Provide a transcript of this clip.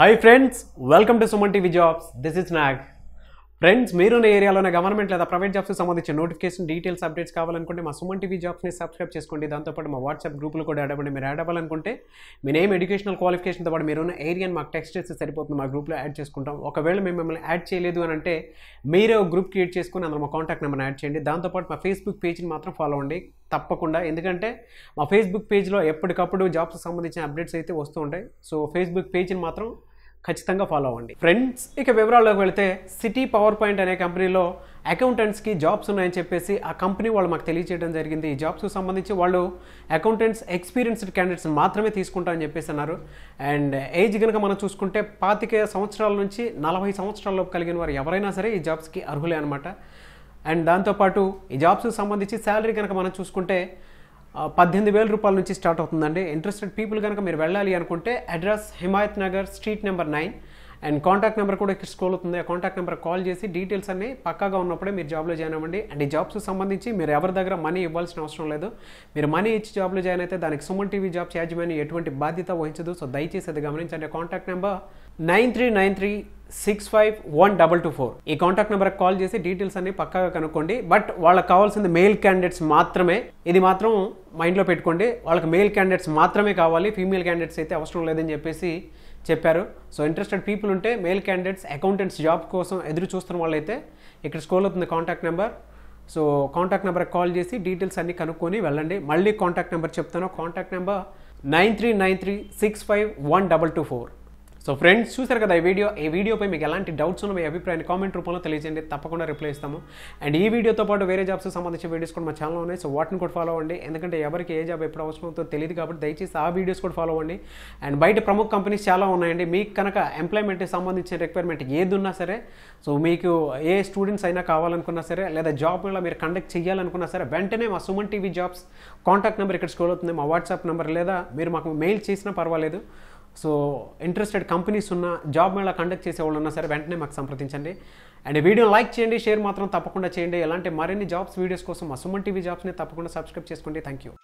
Hi friends welcome to Suman TV jobs this is Nag friends మీరున్న ఏరియాలోనే government లేదా private జాబ్స్కి సంబంధించిన నోటిఫికేషన్ డీటెయిల్స్ అప్డేట్స్ కావాలనుకుంటే మా సుమన్ టీవీ జాబ్స్ని సబ్స్క్రైబ్ చేసుకోండి. దాంతోపాటు మా వాట్సాప్ గ్రూప్లో కూడా యాడ్ అవ్వండి. మీరు యాడ్ అవ్వాలనుకుంటే మీ నేమ్ ఎడ్యుకేషనల్ క్వాలిఫికేషన్తో పాటు మీరున్న ఏరియాని మాకు టెక్స్ట్ చేస్తే సరిపోతుంది. మా గ్రూప్లో యాడ్ చేసుకుంటాం. ఒకవేళ మేము మిమ్మల్ని యాడ్ చేయలేదు అని అంటే మీరే ఒక గ్రూప్ క్రియేట్ చేసుకుని అందులో మా కాంటాక్ట్ నెంబర్ని యాడ్ చేయండి. దాంతోపాటు మా ఫేస్బుక్ పేజ్ని మాత్రం ఫాలో అవ్వండి. తప్పకుండా. ఎందుకంటే మా ఫేస్బుక్ పేజ్లో ఎప్పటికప్పుడు జాబ్స్ సంబంధించిన అప్డేట్స్ అయితే వస్తూ ఉంటాయి. సో ఫేస్బుక్ పేజ్ని మాత్రం ఖచ్చితంగా ఫాలో అవ్వండి. ఫ్రెండ్స్ ఇక వివరాల్లోకి వెళితే సిటీ పవర్ పాయింట్ అనే కంపెనీలో అకౌంటెంట్స్కి జాబ్స్ ఉన్నాయని చెప్పేసి ఆ కంపెనీ వాళ్ళు మాకు తెలియజేయడం జరిగింది. ఈ జాబ్స్కి సంబంధించి వాళ్ళు అకౌంటెంట్స్ ఎక్స్పీరియన్స్డ్ క్యాండిడేట్స్ మాత్రమే తీసుకుంటారని చెప్పేసి అన్నారు. అండ్ ఏజ్ కనుక మనం చూసుకుంటే పాతిక సంవత్సరాల నుంచి నలభై సంవత్సరాలలోపు కలిగిన వారు ఎవరైనా సరే ఈ జాబ్స్కి అర్హులే అనమాట అండ్ దాంతోపాటు ఈ జాబ్స్కి సంబంధించి శాలరీ కనుక మనం చూసుకుంటే పద్దెనిమిది వేల రూపాయల నుంచి స్టార్ట్ అవుతుందండి ఇంట్రెస్టెడ్ పీపుల్ కనుక మీరు వెళ్ళాలి అనుకుంటే address Himayat Nagar street number nine and contact number కూడా ఇక్కడ స్క్రోల్ అవుతుంది. ఆ కాంటాక్ట్ నెంబర్ కాల్ చేసి డీటెయిల్స్ అన్ని పక్కాగా ఉన్నప్పుడే మీరు జాబ్లో జాయిన్ అవ్వండి. అండ్ ఈ జాబ్స్ సంబంధించి మీరు ఎవరి దగ్గర మనీ ఇవ్వాల్సిన అవసరం లేదు. మీరు మనీ ఇచ్చి జాబ్లో జాయిన్ అయితే దానికి సుమన్ టీవీ జాబ్స్ యాజమాన్యం ఎటువంటి బాధ్యత వహించదు. సో దయచేసి అది గమనించండి. Contact number nine three nine three six five one double two four. ఈ కాంటాక్ట్ నెంబర్కి కాల్ చేసి డీటెయిల్స్ అన్ని పక్కాగా కనుక్కోండి. బట్ వాళ్ళకి కావాల్సింది మెయిల్ క్యాండిడేట్స్ మాత్రమే. ఇది మాత్రం మైండ్లో పెట్టుకోండి. వాళ్ళకి మెయిల్ క్యాండిడేట్స్ మాత్రమే కావాలి. ఫీమేల్ క్యాండిడేట్స్ అయితే అవసరం లేదని చెప్పేసి చెప్పారు. సో ఇంట్రెస్టెడ్ పీపుల్ ఉంటే మెయిల్ క్యాండిడేట్స్ అకౌంటెంట్స్ జాబ్ కోసం ఎదురు చూస్తున్న వాళ్ళైతే ఇక్కడ స్కోల్ అవుతుంది కాంటాక్ట్ నెంబర్ సో కాంటాక్ట్ నెంబర్కి కాల్ చేసి డీటెయిల్స్ అన్ని కనుక్కొని వెళ్ళండి. మళ్ళీ కాంటాక్ట్ నెంబర్ చెప్తాను. Contact number nine three nine three six five one double two four. So friends చూసారు కదా ఈ వీడియో? ఈ వీడియోపై మీకు ఎలాంటి డౌట్స్ ఉన్న మీ అభిప్రాయాన్ని కామెంట్ రూపంలో తెలియజేయండి. తప్పకుండా రిప్లై ఇస్తాము. అండ్ ఈ వీడియోతో పాటు వేరే జాబ్స్ సంబంధించిన వీడియోస్ కూడా మా ఛానల్ ఉన్నాయి. సో వాటిని కూడా ఫాలో అవ్వండి. ఎందుకంటే ఎవరికి ఏ జాబ్ ఎప్పుడు అవసరం అవుతుందో తెలియదు కాబట్టి దయచేసి ఆ వీడియోస్ కూడా ఫాలో అవ్వండి. అండ్ బయట ప్రముఖ కంపెనీస్ చాలా ఉన్నాయండి. మీకు కనుక ఎంప్లాయ్మెంట్కి సంబంధించిన రిక్వైర్మెంట్ ఏది ఉన్నా సరే సో మీకు ఏ స్టూడెంట్స్ అయినా కావాలనుకున్నా సరే లేదా జాబ్లో మీరు కండక్ట్ చేయాలనుకున్నా సరే వెంటనే మా Suman TV jobs contact number ఇక్కడ స్కోల్ అవుతుంది. మా వాట్సాప్ నెంబర్ లేదా మీరు మాకు మెయిల్ చేసినా పర్వాలేదు. సో ఇంట్రెస్టెడ్ కంపెనీస్ ఉన్న జాబ్ మేళా కండక్ట్ చేసే వాళ్ళు ఉన్నా సరే వెంటనే మాకు సంప్రదించండి. అండ్ వీడియో లైక్ చేయండి షేర్ మాత్రం తప్పకుండా చేయండి. ఇలాంటి మరిన్ని జాబ్స్ వీడియోస్ కోసం మా సుమన్ టీవీ జాబ్స్ని తప్పకుండా సబ్స్క్రైబ్ చేసుకోండి. Thank you